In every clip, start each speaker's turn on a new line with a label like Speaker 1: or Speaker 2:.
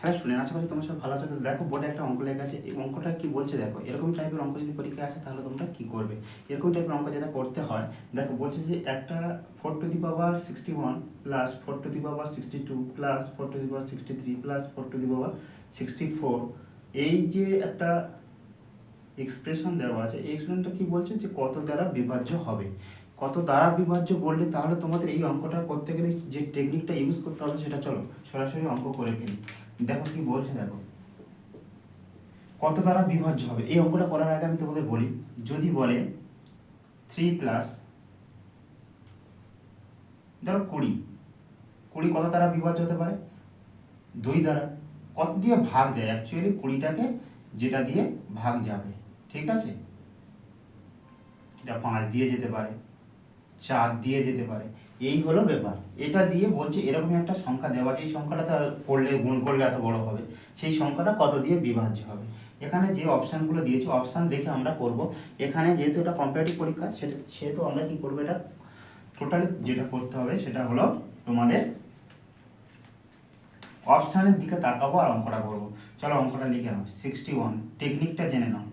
Speaker 1: হ্যাঁ স্টুডেন্ট আশা করি তোমার সব ভালো আছে। দেখো বোর্ডে একটা অঙ্ক লেখা আছে। এই অঙ্কটা কি বলছে দেখো, এরকম টাইপের অঙ্ক যদি পরীক্ষায় আসে, তাহলে তোমরা কি করবে? এরকম টাইপের অঙ্ক যেটা করতে হয়, দেখো বলছে যে একটা four to the power sixty one plus four to the power sixty two plus four to the power sixty three plus four to the power sixty four এই যে একটা এক্সপ্রেশন দেওয়া আছে, এই এক্সপ্রেশনটা কি বলছে যে কত দ্বারা বিভাজ্য হবে? কত দ্বারা বিভাজ্য বললে তাহলে তোমাদের এই অঙ্কটা করতে গেলে যে টেকনিকটা ইউজ করতে হবে সেটা চলো, সরাসরি অঙ্ক করে ফেলি। দেখো কি বলছে দেখো। কত দ্বারা বিভাজ্য হবে? এই অঙ্কটা করার আগে আমি তোমাদের বলি, যদি বলে থ্রি প্লাস ধরো কুড়ি। কুড়ি কত দ্বারা বিভাজ্য হতে পারে? দুই দ্বারা। কত দিয়ে ভাগ যায়? অ্যাকচুয়ালি কুড়িটাকে যেটা দিয়ে ভাগ যাবে। ঠিক আছে? এটা পাঁচ দিয়ে যেতে পারে, চার দিয়ে যেতে পারে। এই হলো ব্যাপার। এটা দিয়ে বলছে এরকম একটা সংখ্যা দেওয়া এই সংখ্যাটা তো আর করলে গুণ করলে এত বড় হবে। সেই সংখ্যাটা কত দিয়ে বিভাজ্য হবে? এখানে যে অপশানগুলো দিয়েছে, অপশান দেখে আমরা করব। এখানে যেহেতু এটা কম্পারেটিভ পরীক্ষা, সেটা, সেহেতু আমরা কি করব এটা? টোটালি যেটা করতে হবে, সেটা হলো তোমাদের অপশানের দিকে তাকাবো আর অঙ্কটা করব। চলো অঙ্কটা লিখে নাও। সিক্সটি ওয়ান টেকনিকটা জেনে নাও।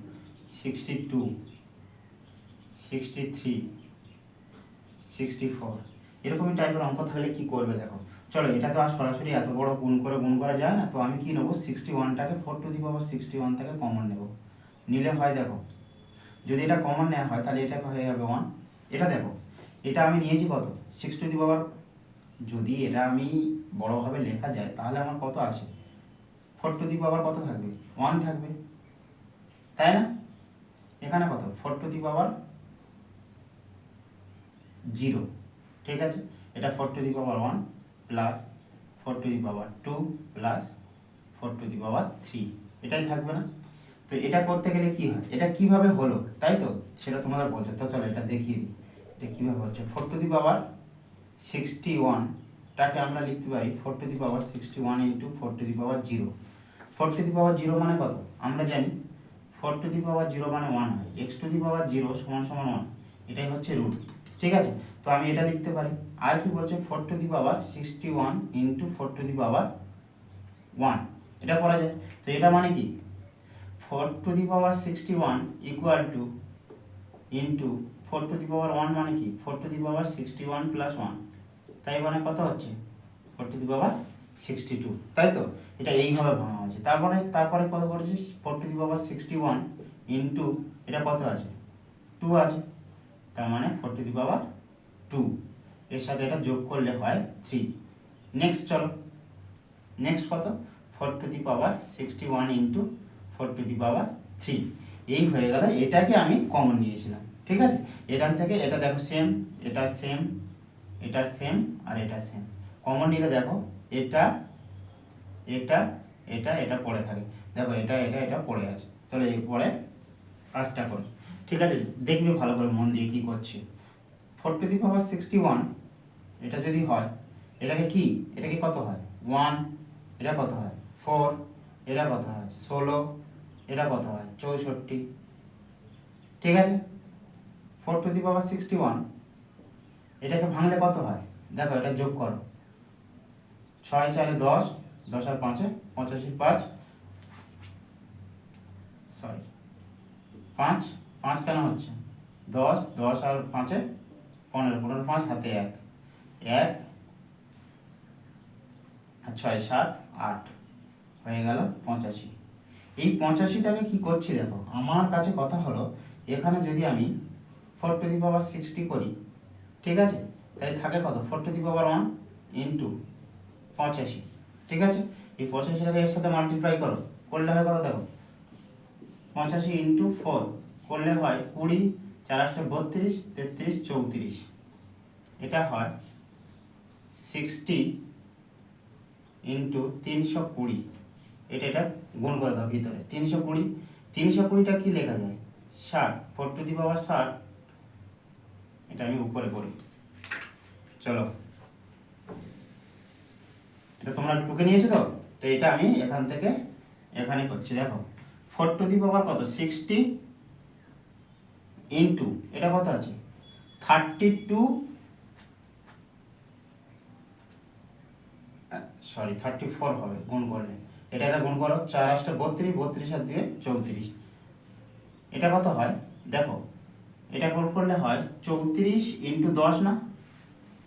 Speaker 1: Sixty two sixty three sixty four এরকমই টাইপের অঙ্ক থাকলে কি করবে দেখো? চলো, এটা তো আর সরাসরি এত বড় গুণ করে গুণ করা যায় না, তো আমি কি নেব? Sixty ওয়ানটাকে four to the power sixty one থেকে কমন নেব। নিলে হয় দেখো, যদি এটা কমন নেওয়া হয়, তাহলে এটা হয়ে যাবে ওয়ান এটা দেখো, এটা আমি নিয়েছি কত? সিক্স টু দি পাওয়ার যদি এটা আমি বড়োভাবে লেখা যায়, তাহলে আমার কত আসে? ফোর টু দি পাওয়ার কত থাকবে? ওয়ান থাকবে। তাই না? এখানে কত? Four to the power zero ঠিক আছে? এটা four to the power one plus four to the power two plus four to the power three এটাই থাকবে না? তো এটা করতে গেলে কি হয়? এটা কীভাবে হলো? তাই তো? সেটা তোমাদের বলছো। তো চলো এটা দেখিয়ে দিই। এটা কীভাবে হচ্ছে? Four to the power sixty ওয়ানটাকে আমরা লিখতে পারি four to the power sixty one into four to the power zero four to the power zero মানে কত? আমরা জানি four to the power zero মানে ওয়ান হয়। X to the power zero সমান সমান ওয়ান এটাই হচ্ছে রুট ঠিক আছে? তো আমি এটা লিখতে পারি। আর কি বলছে? Four to the power sixty one into four to the power one এটা করা যায়। তো এটা মানে কি? Four to the power sixty one equal to into four to the power one মানে কি? Four to the power sixty one plus one তাই মানে কত হচ্ছে? Four to the power sixty two তাই তো? এটা এইভাবে ভাঙা হয়েছে। তারপরে তারপরে কত করেছিস? Four to the power sixty one into এটা কত আছে? টু আছে। তার মানে four to the power two এর সাথে এটা যোগ করলে হয় থ্রি নেক্সট চলো। নেক্সট কত? Four to the power sixty one into four to the power three এই হয়ে গেল, এটাকে আমি কমন নিয়েছিলাম, ঠিক আছে? এখান থেকে এটা দেখো সেম এটা সেম এটা সেম আর এটা সেম কমন নিলে দেখো, এটা এটা এটা এটা পড়ে থাকে। দেখো, এটা এটা এটা পড়ে আছে। তাহলে এই পরে কাজটা করি। ঠিক আছে, দেখবে ভালো করে মন দিয়ে কী করছি। Four to the power sixty one, এটা যদি হয়, এটাকে কি? এটাকে কত হয়? ওয়ান, এটা কত হয়? ফোর, এটা কত হয়? ষোলো, এটা কত হয়? চৌষট্টি। ঠিক আছে? Four to the power sixty one, এটাকে ভাঙলে কত হয়? দেখো, এটা যোগ করো। ছয় চারে দশ দশ আর পাঁচে পঁচাশি, পাঁচ সরি পাঁচ পাঁচ কেন হচ্ছে? দশ দশ আর পাঁচে পনেরো পনেরো পাঁচ, হাতে এক। এক ছয়, সাত, আট। হয়ে গেল পঁচাশি। এই পঁচাশিটাকে কি করছি দেখো? আমার কাছে কথা হলো, এখানে যদি আমি four to the power sixty করি, ঠিক আছে? তাহলে থাকে কত? Four to the power one into পঁচাশি। ঠিক আছে? এই পঁচাশিটাকে এর সাথে মাল্টিপ্লাই করো। করলে হয় কত দেখো? পঁচাশি ইন্টু ফোর করলে হয় কুড়ি চার আটটা বত্রিশ, তেত্রিশ, চৌত্রিশ। এটা হয় সিক্সটি ইন্টু তিনশো কুড়ি। এটা এটা গুণ করে দাও ভিতরে। তিনশো কুড়ি। তিনশো কুড়িটা কি লেখা যায়? ষাট। ফোর টু দি পাওয়ার ষাট। এটা আমি উপরে করি চলো। এটা তোমরা টুকে নিয়েছো তো? তো এটা আমি এখান থেকে এখানে করছি। দেখো, ফোর টু দি পাওয়ার কত? সিক্সটি ইন্টু এটা কত আছে? Thirty two sorry thirty four হবে, গুণ করলে এটা একটা গুণ করো, চার আসটা বত্রিশ বত্রিশ আর দুয়ে চৌত্রিশ। এটা কত হয়? দেখো, এটা গুণ করলে হয় চৌত্রিশ ইন্টু দশ না?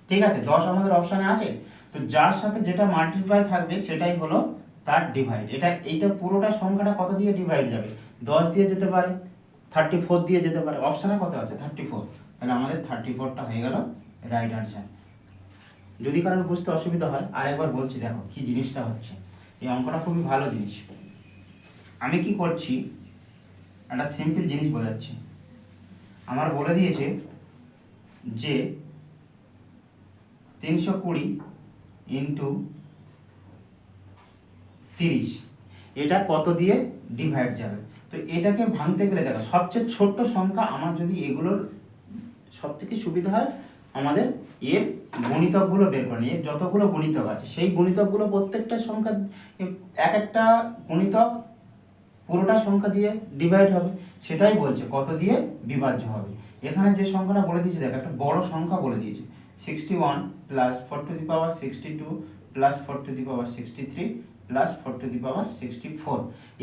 Speaker 1: ঠিক আছে, দশ আমাদের অপশানে আছে। তো যার সাথে যেটা মাল্টিপ্লাই থাকবে, সেটাই হলো তার ডিভাইড এটা, এইটা পুরোটা সংখ্যাটা কত দিয়ে ডিভাইড যাবে? দশ দিয়ে যেতে পারে। থার্টি ফোর দিয়ে যেতে পারে। অপশানে কত আছে থার্টি ফোর তাহলে আমাদের থার্টি ফোরটা হয়ে গেল রাইট আনসার যদি কারোর বুঝতে অসুবিধা হয়, আরেকবার বলছি, দেখো কি জিনিসটা হচ্ছে। এই অঙ্কটা খুবই ভালো জিনিস। আমি কি করছি, একটা সিম্পল জিনিস বোঝাচ্ছি। আমার বলে দিয়েছে যে তিনশো কুড়ি ইন্টু তিরিশ। এটা কত দিয়ে ডিভাইড যাবে? তো এটাকে ভাঙতে গেলে দেখো, সবচেয়ে ছোট্ট সংখ্যা আমার যদি এগুলোর সব থেকে সুবিধা হয়, আমাদের এর গণিতকগুলো বের করে। এর যতগুলো গণিতক আছে, সেই গণিতকগুলো প্রত্যেকটা সংখ্যা এক একটা গণিতক পুরোটা সংখ্যা দিয়ে ডিভাইড হবে। সেটাই বলছে কত দিয়ে বিভাজ্য হবে। এখানে যে সংখ্যাটা বলে দিয়েছে, দেখ, একটা বড় সংখ্যা বলে দিয়েছে। Sixty one plus four to the power sixty two plus four to the power sixty three plus four to the power sixty four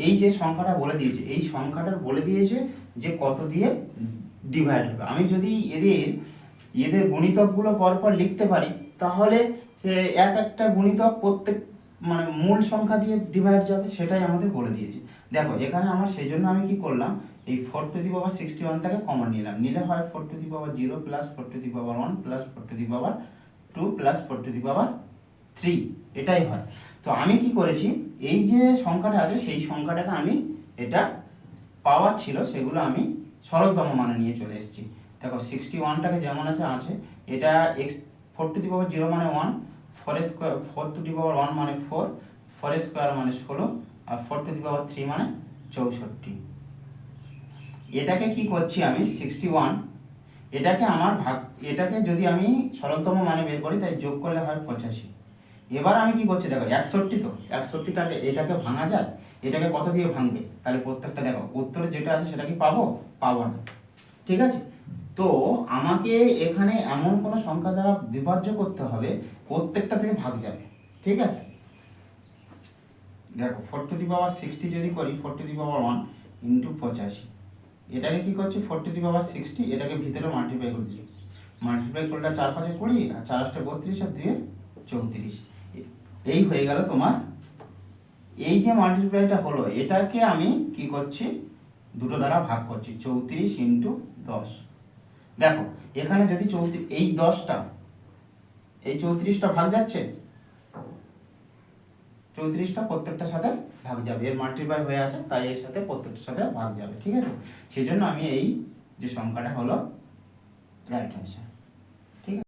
Speaker 1: এই যে সংখ্যাটা বলে দিয়েছে, এই সংখ্যাটা বলে দিয়েছে যে কত দিয়ে ডিভাইড হবে। আমি যদি এদের এদের গুণিতকগুলো পরপর লিখতে পারি, তাহলে এক একটা গুণিতক প্রত্যেক মানে মূল সংখ্যা দিয়ে ডিভাইড যাবে, সেটাই আমাদের বলে দিয়েছে। দেখো, এখানে আমার সেই জন্য আমি কি করলাম, এই four to the power sixty one থেকে কমন নিলাম। নিলে হয় four to the power zero plus four to the power one plus four to the power two plus four to the power three এটাই হয়। তো আমি কি করেছি, এই যে সংখ্যাটা আছে, সেই সংখ্যাটাকে আমি এটা পাওয়ার ছিল, সেগুলো আমি সরলতম মানে নিয়ে চলে এসেছি। দেখো সিক্সটি ওয়ানটাকে যেমন আছে আছে। এটা x four to the power zero মানে one four square four to the power one মানে ফোর ফোর স্কোয়ার মানে ষোলো, আর four to the power three মানে চৌষট্টি। এটাকে কি করছি আমি সিক্সটি ওয়ান এটাকে আমার ভাগ, এটাকে যদি আমি সরলতম মানে বের করি, তাই যোগ করলে হয় পঁচাশি। এবার আমি কি করছি দেখো, একষট্টি তো একষট্টিটাকে এটাকে ভাঙা যায়, এটাকে কত দিয়ে ভাঙবে? তাহলে প্রত্যেকটা দেখো, উত্তরে যেটা আছে সেটা কি পাবো? পাবো না। ঠিক আছে? তো আমাকে এখানে এমন কোনো সংখ্যা দ্বারা বিভাজ্য করতে হবে, প্রত্যেকটা থেকে ভাগ যাবে। ঠিক আছে? দেখো four to the power sixty যদি করি four to the power one into পঁচাশি, এটাকে কি করছি? Four to the power sixty এটাকে ভিতরে মাল্টিপ্লাই করে দিই মাল্টিপ্লাই করলে চার পাঁচে কুড়ি, আর চার আটটা বত্রিশ, আর দুয়ে চৌত্রিশ। এই হয়ে গেল তোমার, এই যে মাল্টিপ্লাইটা হলো, এটাকে আমি কি করছি? দুটো দ্বারা ভাগ করছি, চৌত্রিশ ইন্টু দশ। দেখো, এখানে যদি চৌত্রিশ এই দশটা, এই চৌত্রিশটা ভাগ যাচ্ছে, চৌত্রিশটা প্রত্যেকটার সাথে ভাগ যাবে। এর মাল্টিপ্লাই হয়ে আছে, তাই এর সাথে প্রত্যেকটার সাথে ভাগ যাবে, ঠিক আছে? সেই জন্য আমি এই যে সংখ্যাটা হলো রাইট অ্যান্সার